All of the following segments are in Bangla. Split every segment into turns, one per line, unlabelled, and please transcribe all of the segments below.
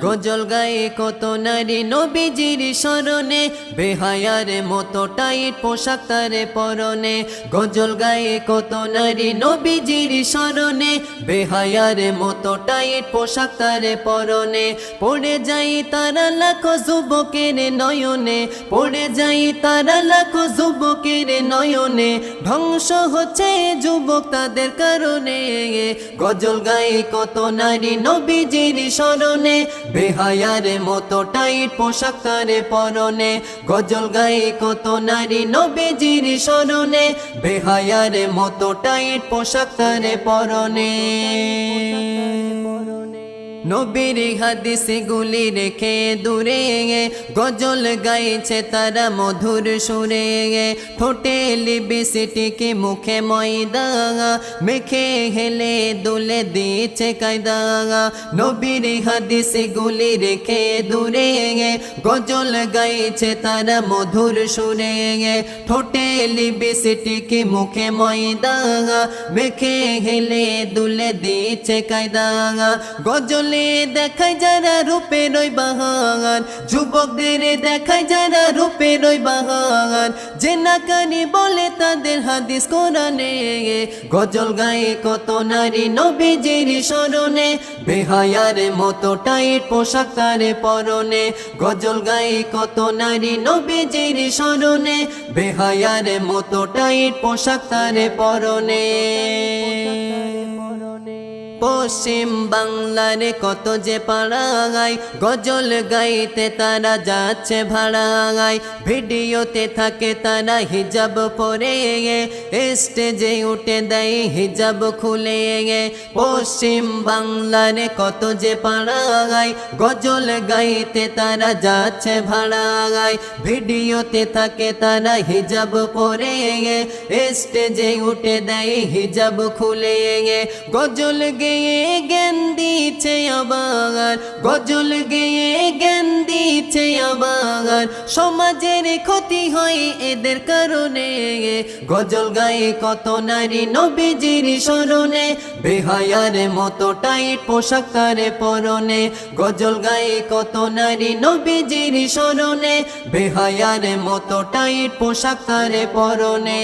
গজল গায়ে কত নারী নবীজির পরনে। বেহায়ার মতো টাইট পোশাক তারে পরনে। পড়ে যাই তারা লাখো যুবকের নয়নে, পড়ে যাই তারা লাখো যুবকের নয়নে। ধ্বংস হচ্ছে যুবক তাদের কারণে। গজল গায়ে কত নারী নবীজির স্মরণে, বেহায়ার মতো টাইট পোশাক তারে পরনে। গজল গায়ে কত নারী নবীজির স্মরণে, বেহায়ার মতো টাইট পোশাক তারে পরনে। নবীর হাদিসে গুলি রেখে দূরে গজল গাইছে তারা মধুর সুরে ঠোঁটে লিবিসিটিকে মুখে ময়দা মেখে হেলে দুলে দিচ্ছে কায়দা নবীর হাদিসে গুলি রেখে দূরে গজল গাইছে তারা মধুর সুরে ঠোঁটে লিবিসিটিকে মুখে ময়দা মেখে হেলে দুলে দিচ্ছে কায়দা গজলে দেখায় যারা রূপে রই বাহার। যুবকদের দেখায় যারা রূপে রই বাহার। যে নাকানি বলে তাদের হাদিস কোরআনে। গজল গায়ে কত নারী নবীজির স্মরণে। বেহায়ার মতো টাইট পোশাক তারে পরনে। গজল গায়ে কত নারী নবীজির স্মরণে। বেহায়ার মতো টাইট পোশাক তারে পরনে। পশ্চিম বাংলার কত যে পাড়াগায় গজল গাইতে তারা যাচ্ছে ভাড়াগায় ভিডিওতে থাকে তারা হিজাব পরে স্টেজে উঠে দেয় হিজাব খুলে পশ্চিম বাংলার কত যে পাড়াগায় গজল গাইতে তারা যাচ্ছে ভাড়াগায় ভিডিওতে থাকে তারা হিজাব পরে স্টেজে উঠে দেয় হিজাব খুলে গজল গেয়ে জ্ঞান দিচ্ছে আবার, গজল গেয়ে জ্ঞান দিচ্ছে আবার। সমাজের ক্ষতি হয় এদের কারণে, গজল গায়ে কত নারী নবীজির স্মরণে, বেহায়ার মতো টাইট পোশাক তারে পরনে। গজল গায়ে কত নারী নবীজির স্মরণে, বেহায়ার মতো টাইট পোশাক তারে পরনে।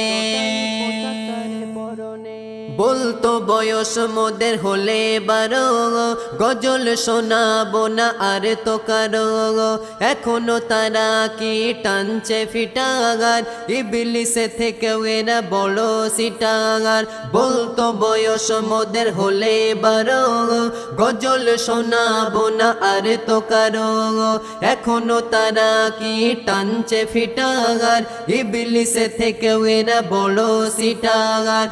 বলতো বয়স মোদের হলে বারো। গজল শোনাবো না আর তো কারও। এখনও তারা কি টানছে ফিটাগার? ইবিলিসে থেকে এরা বড় সিটাগার। বলতো বয়স মোদের হলে বারো। গজল শোনাবো না আর তো কারও। এখনও তারা কি টানছে ফিটাগার? ইবিলিসে থেকে এরা বড় সিটাগার।